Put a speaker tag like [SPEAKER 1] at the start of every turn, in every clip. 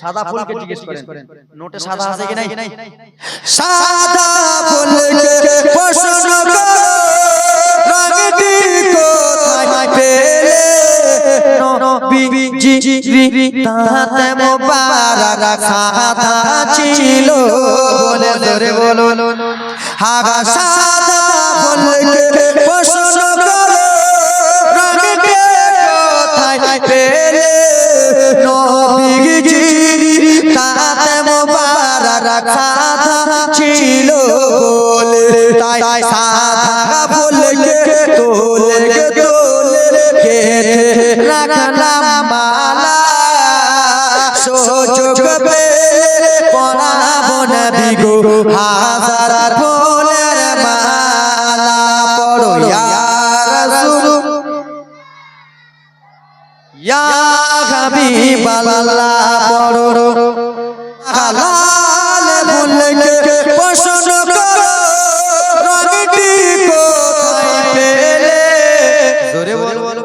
[SPEAKER 1] সাদা ফুলকে
[SPEAKER 2] জিজ্ঞেস করেন। নোটে সাদা আছে কি নাই?
[SPEAKER 1] সাদা ফুলকে নবীজি তাতে মোবারক সাদা ছিল বলে ধরে তাই পেলে পড়াবো নবী গো হাজার ফুলের মালা পড়ো ইয়া রাসূল পড়ো। হালাল ফুলকে বলো।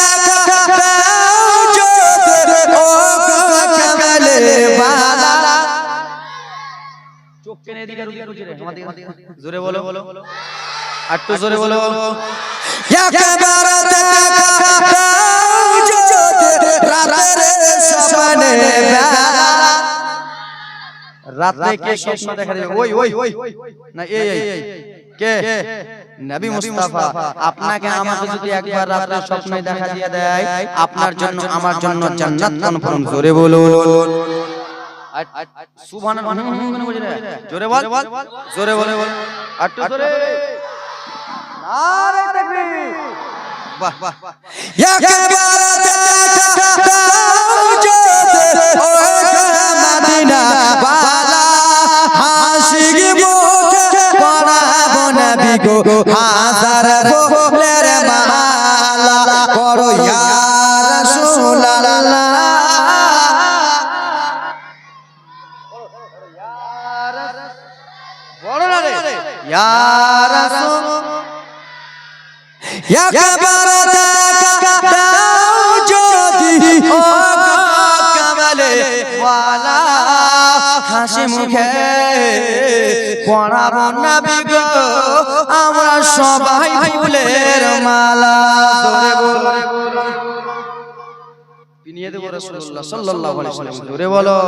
[SPEAKER 2] টেনে এদিকে রুদিকে রুদিকে রে, জোরে বলো আর একটু জোরে বলো।
[SPEAKER 1] একবার দেখা দাও যদি রাতের সপনে বেলা।
[SPEAKER 2] রাতে কে স্বপ্ন দেখা দিবে? ওই ওই ওই। না এই এই কে? নবী মুস্তাফা। আপনাকে আমাকে যদি একবার রাতে স্বপ্নে দেখা দিয়ে দেয় আপনার জন্য আমার জন্য জান্নাত কনফার্ম জোরে বলুন। জোরে বল জোরে বলে। বল আর জোরে। নারে তাকবীর। বাহ বাহ
[SPEAKER 1] একবার বালা পড়াবো নবী গো হাজার ফুলের মালা করো ইয়া রাসূলুল্লাহ। একবার দেখা দাও যদি, ও কামালে
[SPEAKER 2] ওয়ালা, হাসি মুখে পড়াবো নবী গো, আমরা সবাই ফুলের মালা। পিনিয়ে দেবো রাসূলুল্লাহ, সাল্লাল্লাহু আলাইহি বলো।